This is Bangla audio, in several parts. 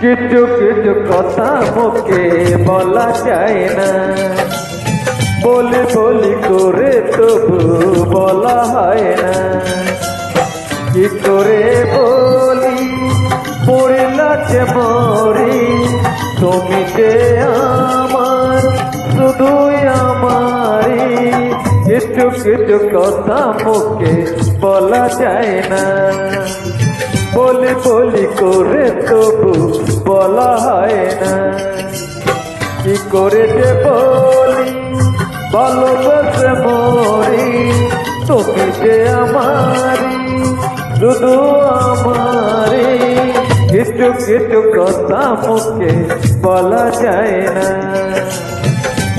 কিছু কিছু কথা মুখে বলা যায় না। বলি বলি করে তবু বলা হয় না। কি করে বলি? পড়লা যে মরি। তুমি যে আমার, শুধুই আমারই কিছু কিছু কথা মুখে বলা যায় না। বলি বলি করে তবু বলা হয় না। কি করে যে বলি? ভালোবাসে মরি তুমি যে আমারি, শুধু আমারি। কিছু কিছু কথা মুখে বলা যায় না।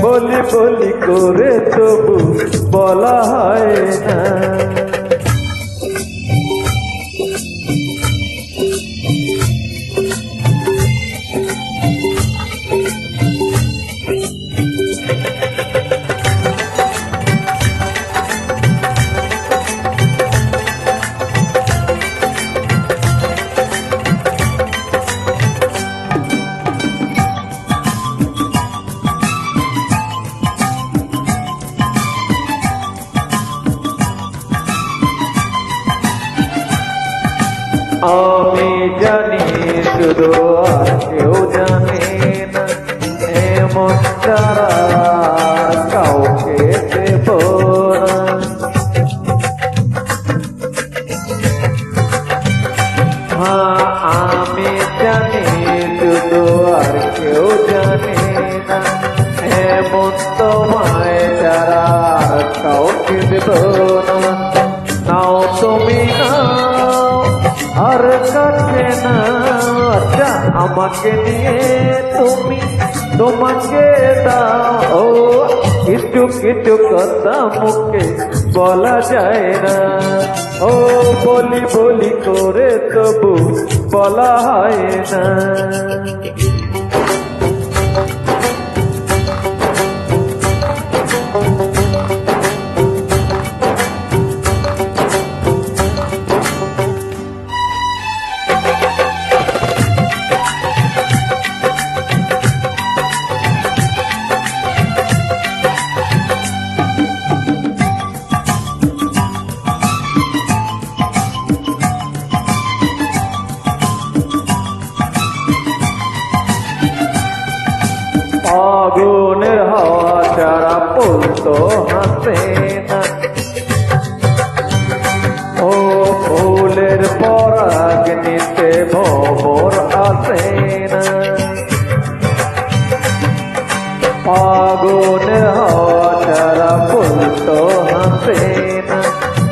বলি বলি করে তবু বলা হয় না। আমি জানি শুধু কেউ জানে না, এমন তারা কাউকে দেব হ্যাঁ আমি জানি শুধু আর কেউ জানে না, এমন তোমায় আর কাউকে দেব না। আচ্ছা আমাকে নিয়ে তুমি তোমাকে দাও। ও কিছু কিছু কথা মুখে বলা যায় না। ও, বলি বলি করে তবু বলা হয় না। আগুনের হাওয়া ছাড়া পড়তো হাসে না। ও ফুলের পরাগ নিতে ভবর আসে না। আগুনের হাওয়া ছাড়া পড়তো হাসে না।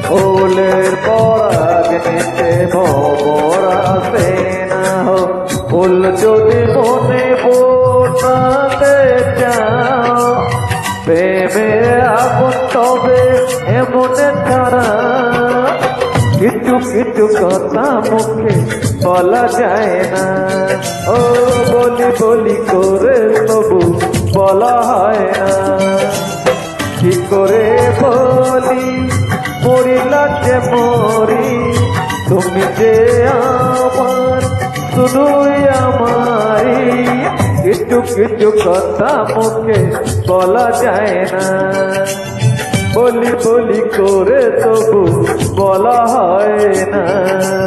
ফুলের পরাগ নিতে ভবর আসে না। ফুল যদি কথা মুখে বলা যায় না। ও বলি বলি করে তবু বলা হয় না। কি করে বলি? মরিলা যে মরি? তুমি যে আমার, শুধুই আমারি কিছু কিছু কথা মুখে বলা যায় না। বলি বলি করে তবু বলা হয় না।